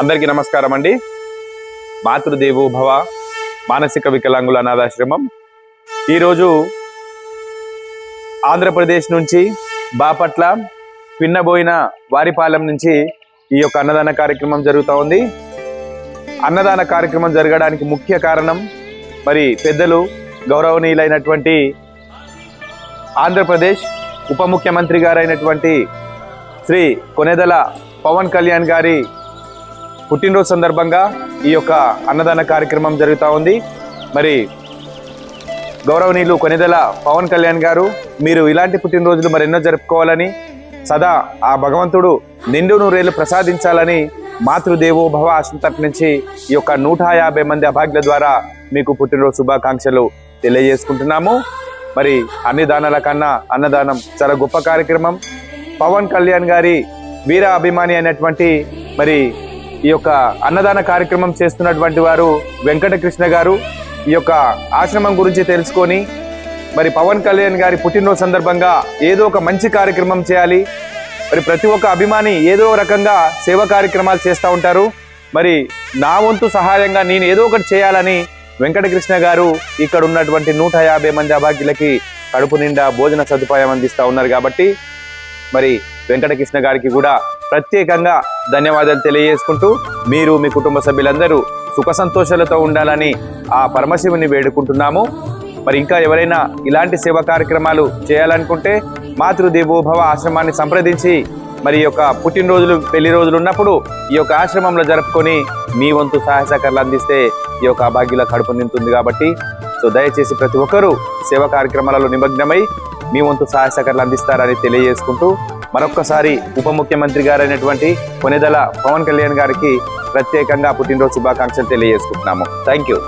అందరికీ నమస్కారం అండి. మాతృదేవోభవ మానసిక వికలాంగుల అనాథాశ్రమం. ఈరోజు ఆంధ్రప్రదేశ్ నుంచి బాపట్ల పిన్నబోయిన వారిపాలెం నుంచి ఈ యొక్క అన్నదాన కార్యక్రమం జరుగుతూ ఉంది. అన్నదాన కార్యక్రమం జరగడానికి ముఖ్య కారణం మరి పెద్దలు గౌరవనీయులైనటువంటి ఆంధ్రప్రదేశ్ ఉప ముఖ్యమంత్రి గారైనటువంటి శ్రీ కొనెదల పవన్ కళ్యాణ్ గారి పుట్టినరోజు సందర్భంగా ఈ యొక్క అన్నదాన కార్యక్రమం జరుగుతూ ఉంది. మరి గౌరవనీయులు కొనిదెల పవన్ కళ్యాణ్ గారు మీరు ఇలాంటి పుట్టినరోజులు మరెన్నో జరుపుకోవాలని సదా ఆ భగవంతుడు నిండు నూరేళ్ళు ప్రసాదించాలని మాతృదేవో భవ ఆశ్రమం నుంచి ఈ యొక్క నూట యాభై మంది అభాగ్యుల ద్వారా మీకు పుట్టినరోజు శుభాకాంక్షలు తెలియజేసుకుంటున్నాము. మరి అన్ని దానాల కన్నా అన్నదానం చాలా గొప్ప కార్యక్రమం. పవన్ కళ్యాణ్ గారి వీర అభిమాని అయినటువంటి మరి ఈ యొక్క అన్నదాన కార్యక్రమం చేస్తున్నటువంటి వారు వెంకటకృష్ణ గారు. ఈ యొక్క ఆశ్రమం గురించి తెలుసుకొని మరి పవన్ కళ్యాణ్ గారి పుట్టినరోజు సందర్భంగా ఏదో ఒక మంచి కార్యక్రమం చేయాలి. మరి ప్రతి ఒక్క అభిమాని ఏదో రకంగా సేవ కార్యక్రమాలు చేస్తూ ఉంటారు. మరి నా వంతు సహాయంగా నేను ఏదో ఒకటి చేయాలని వెంకటకృష్ణ గారు ఇక్కడ ఉన్నటువంటి నూట యాభై మంది అభాగ్యులకి కడుపు నిండా భోజన సదుపాయం అందిస్తూ ఉన్నారు కాబట్టి మరి వెంకటకృష్ణ గారికి కూడా ప్రత్యేకంగా ధన్యవాదాలు తెలియజేసుకుంటూ మీరు మీ కుటుంబ సభ్యులందరూ సుఖ సంతోషాలతో ఉండాలని ఆ పరమశివుని వేడుకుంటున్నాము. మరి ఇంకా ఎవరైనా ఇలాంటి సేవా కార్యక్రమాలు చేయాలనుకుంటే మాతృదేవోభవ ఆశ్రమాన్ని సంప్రదించి మరి యొక్క పుట్టినరోజులు పెళ్ళి రోజులు ఉన్నప్పుడు ఈ యొక్క ఆశ్రమంలో జరుపుకొని మీ వంతు సహాయ సహకారాలు అందిస్తే ఈ యొక్క అభాగ్యుల కడుపు నింటుంది కాబట్టి. సో దయచేసి ప్రతి ఒక్కరూ సేవా కార్యక్రమాలలో నిమగ్నమై మీ వంతు సహాయ సహకారాలు అందిస్తారని తెలియజేసుకుంటూ మరొక్కసారి ఉప ముఖ్యమంత్రి గారైనటువంటి కొనెదల పవన్ కళ్యాణ్ గారికి ప్రత్యేకంగా పుట్టినరోజు శుభాకాంక్షలు తెలియజేసుకుంటున్నాము. Thank you